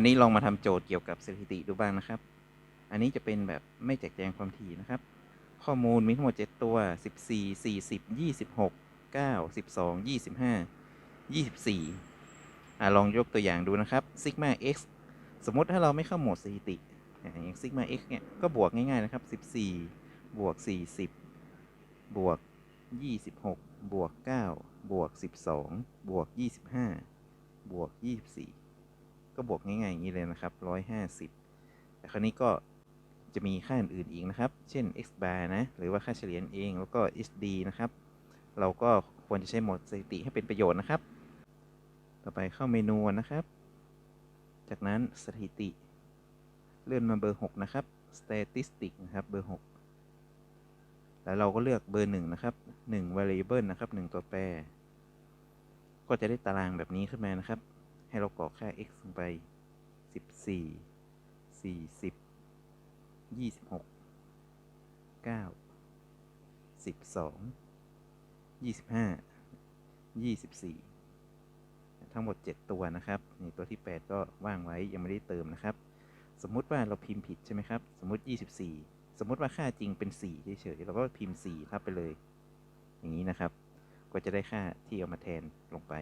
วันนี้ลองมาทำโจทย์เกี่ยวกับสถิติดูบ้างนะครับ อันนี้จะเป็นแบบไม่แจกแจงความถี่นะครับ ข้อมูลมีทั้งหมด 7 ตัว 14 40 26 9 12 25 24อะลองยกตัวอย่างดูนะครับซิกมา x สมมติถ้าเราไม่เข้าโหมดสถิติอะอย่างซิกมา x เนี่ย ก็บวกง่ายๆนะครับ 14 บวก 40 บวก 26 บวก 9 บวก 12 บวก 25 บวก 24 ก็บวกง่ายๆอย่างนี้เลยนะครับ 150 แต่คราวนี้ก็จะมีค่าอื่นๆอีกนะครับ เช่น x bar นะ หรือว่าค่าเฉลี่ยเอง แล้วก็ hd นะครับ เราก็ควรจะใช้โหมดสถิติให้เป็นประโยชน์นะครับ ต่อไปเข้าเมนูนะครับ จากนั้นสถิติ เลื่อนมาเบอร์ 6 นะครับ statistic นะครับ เบอร์ 6 แล้วเราก็เลือกเบอร์ 1 นะครับ 1 variable นะครับ 1 ตัวแปร ก็จะได้ตารางแบบนี้ขึ้นมานะครับ ให้เรากรอกค่า x ลงไป 14 40 26 9 12 25 24 ทั้งหมด 7 ตัวนะครับนี่ตัวที่ 8 ก็ว่างไว้ยังไม่ได้เติมนะครับ สมมุติว่าเราพิมพ์ผิดใช่ไหมครับ สมมุติ 24 สมมุติว่าค่าจริงเป็น 4 เฉยๆเราก็พิมพ์ 4 ทับไปเลย อย่างนี้นะครับ ก็จะได้ค่าที่เอามาแทนลงไป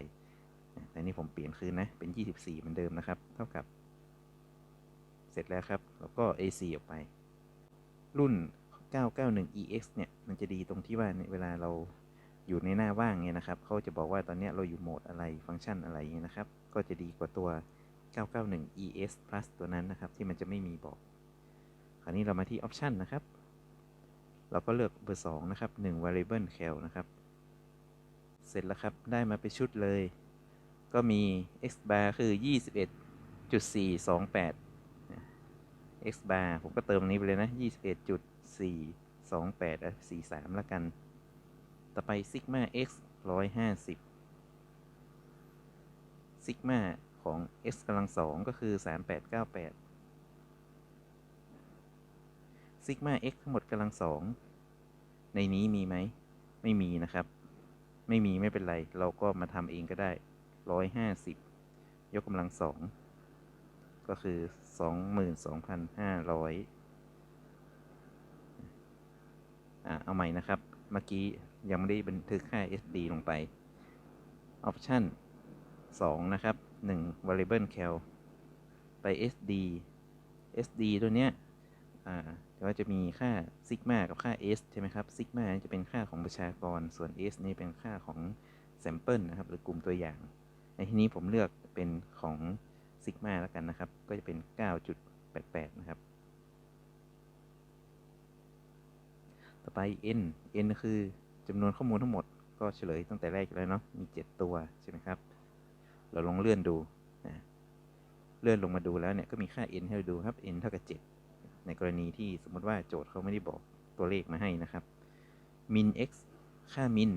แต่นี่ผมเปลี่ยนคืนนะ เป็น 24 เหมือนเดิมนะครับ เท่ากับ เสร็จแล้วครับ แล้วก็ AC ออกไป รุ่น 991EX เนี่ย มันจะดีตรงที่ว่าเวลาเราอยู่ในหน้าว่างเนี่ยนะครับ เขาจะบอกว่าตอนนี้เราอยู่โหมดอะไร ฟังก์ชันอะไรเงี้ยนะครับ ก็จะดีกว่าตัว 991ES Plus ตัวนั้นนะครับ ที่มันจะไม่มีบอก คราวนี้เรามาที่ Option นะครับ เราก็เลือกเบอร์ 2 นะครับ 1 Variable Cal นะครับ เสร็จแล้วครับ ได้มาเป็นชุดเลย ก็มี x bar คือ 21.428 x bar ผมก็เติมนี้ไปเลยนะ 21.428อะ43แล้วกัน ต่อไป sigma x 150 sigma ของ x กำลังสองก็คือ 3898 sigma x ทั้งหมดกำลังสองในนี้มีไหม ไม่มีนะครับ ไม่มีไม่เป็นไร เราก็มาทำเองก็ได้ 150ยกกำลังสองก็คือ22,500อ่าเอาใหม่นะครับ เมื่อกี้ยังไม่ได้บันทึกค่า SD ลงไป Option 2 นะครับ1 variable cal ไป SD SD ตัวเนี้ยอ่าแต่ว่าจะมีค่า sigma กับค่า s ใช่ไหมครับ sigma จะเป็นค่าของประชากร ส่วน s นี่เป็นค่าของ sample นะครับ หรือกลุ่มตัวอย่าง ในที่นี้ผมเลือกเป็นของ sigma แล้วกันนะครับ ก็จะเป็น 9.88 นะครับ ต่อไป n n คือจำนวนข้อมูลทั้งหมดก็เฉลยตั้งแต่แรกแล้วเนาะ มี 7 ตัว ใช่ไหมครับ เราลองเลื่อนดูนะเลื่อนลงมาดูแล้วเนี่ย ก็มีค่า n ให้เราดูครับ n เท่ากับ 7 ในกรณีที่สมมติว่าโจทย์เขาไม่ได้บอกตัวเลขมาให้นะครับ min x ค่า min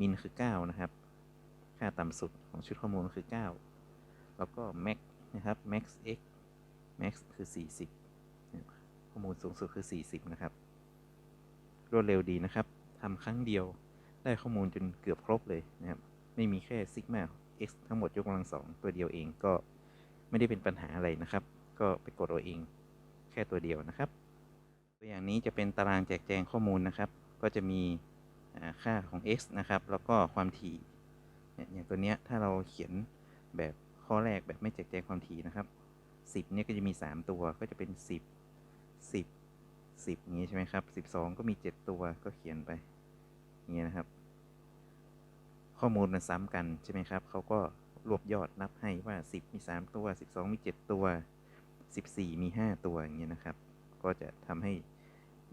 min คือ 9 นะครับ ค่าต่ำสุดของชุดข้อมูลคือ 9 แล้วก็ max นะครับ max x max คือ 40 ข้อมูลสูงสุดคือ 40 นะครับ รวดเร็วดีนะครับทำครั้งเดียวได้ข้อมูลจนเกือบครบเลยนะครับ ไม่มีแค่ sigma x ทั้งหมดยกกำลังสองตัวเดียวเองก็ไม่ได้เป็นปัญหาอะไรนะครับ ก็ไปกดเอาเองแค่ตัวเดียวนะครับ ตัวอย่างนี้จะเป็นตารางแจกแจงข้อมูลนะครับ ก็จะมีค่าของ x นะครับ แล้วก็ความถี่ อย่างตัวเนี้ยถ้าเราเขียนแบบข้อแรกแบบไม่แจกแจงความถี่นะครับ 10เนี่ยก็จะมี 3 ตัวก็จะเป็น 10 10 10อย่างนี้ใช่ไหมครับ 12 ก็มี 7 ตัวก็เขียนไปอย่างนี้นะครับ ข้อมูลมันซ้ำกันใช่ไหมครับเขาก็รวบยอดนับให้ว่า 10 มี 3 ตัว 12 มี 7 ตัว 14 มี 5 ตัวอย่างเงี้ยนะครับ ก็จะทำให้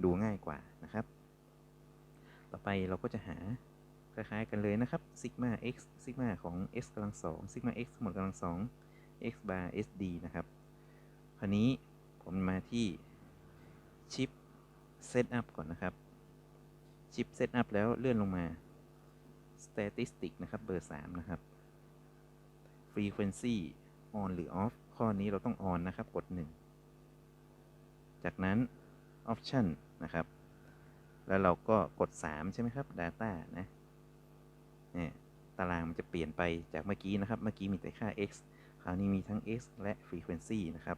ดูง่ายกว่านะครับ ต่อไปเราก็จะหา คล้ายๆกันเลยนะครับ sigma x sigma ของ x กำลังสอง sigma x ทั้งหมดกำลังสอง x bar sd นะครับคราวนี้ผมมาที่ชิป setup ก่อนนะครับ ชิป setup แล้วเลื่อนลงมา statistic นะครับ เบอร์ 3 นะครับ frequency on หรือ off ข้อนี้เราต้อง on นะครับ กด 1 จากนั้น option นะครับ แล้วเราก็กด 3 ใช่ไหมครับ data นะ เนี่ยตารางมันจะเปลี่ยนไปจากเมื่อกี้นะครับ เมื่อกี้มีแต่ค่า x คราวนี้มีทั้ง x และ frequency นะครับ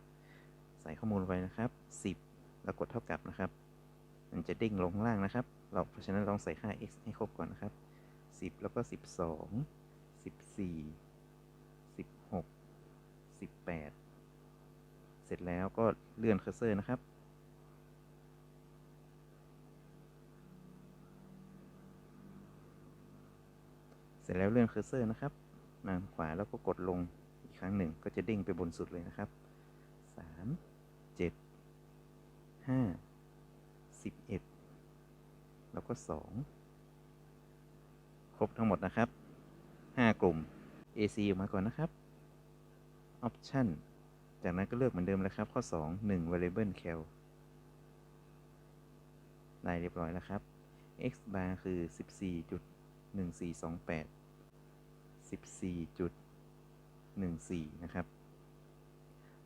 ใส่ข้อมูลไปนะครับ 10 แล้วกดเท่ากับนะครับ มันจะเด้งลงข้างล่างนะครับ เราเพราะฉะนั้นลองใส่ค่า x ให้ครบก่อนนะครับ 10 แล้วก็ 12 14 16 18 เสร็จแล้วก็เลื่อนเคอร์เซอร์นะครับ ร็จแล้วเลื่อนเคอร์เซอร์นะครับมาขวาแล้วก็กดลงอีกครั้งหนึ่งก็จะเด้งไปบนสุดเลยนะครับสามเจ็ดห้าสิบเอ็ดแล้วก็สองครบทั้งหมดนะครับห้ากลุ่ม AC ออกมาก่อนนะครับ Option จากนั้นก็เลือกเหมือนเดิมแล้วครับ ข้อ 2 1 variable cal ได้เรียบร้อยแล้วครับ x bar คือ 14.1428 14.14 นะครับ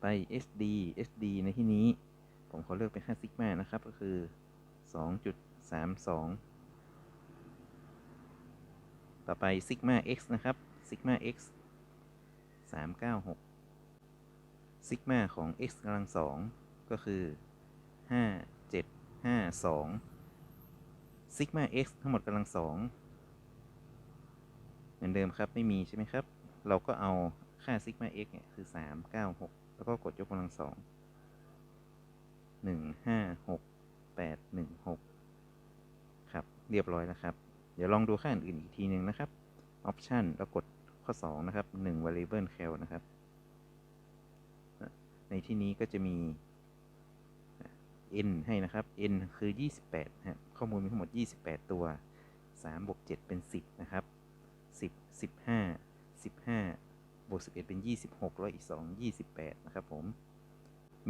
ไป SD SD ในที่นี้ผมขอเลือกเป็นค่าซิกมานะครับ ก็คือ 2.32 ต่อไปซิกมา x นะครับซิกมา x 396ซิกมาของ x กำลังสองก็คือ 5 7 5 2ซิกมา x ทั้งหมดกำลังสอง มือนเดิมครับไม่มีใช่ไหมครับ เราก็เอาค่าซิกมา x เนี่ยคือ 3 9 6 แล้วก็กดยกกำลังสอง1 5 6 8 1 6ครับ เรียบร้อยแล้วครับ เดี๋ยวลองดูค่าอื่นอีกทีหนึ่งนะครับ Option แล้วกดข้อ 2 นะครับ 1 variable cal นะครับ ในที่นี้ก็จะมี n ให้นะครับ n คือ 28ฮะข้อมูลมีทั้งหมด 28 ตัว 3 บวก 7 เป็น 10 นะครับ 10 15 15บวก11เป็น26แล้วอีก2 28นะครับผม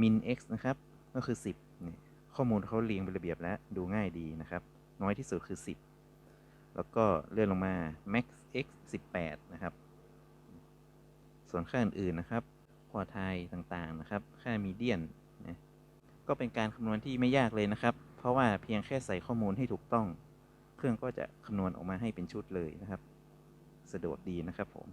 min x นะครับ ก็คือ10เนี่ยข้อมูลเขาเรียงเป็นระเบียบแล้วดูง่ายดีนะครับ น้อยที่สุดคือ10แล้วก็เลื่อนลงมา max x 18 นะครับ ส่วนค่าอื่นๆนะครับควอไทยต่างๆนะครับ ค่ามีเดียนนะก็เป็นการคำนวณที่ไม่ยากเลยนะครับ เพราะว่าเพียงแค่ใส่ข้อมูลให้ถูกต้อง เครื่องก็จะคำนวณออกมาให้เป็นชุดเลยนะครับ สะดวกดีนะครับผม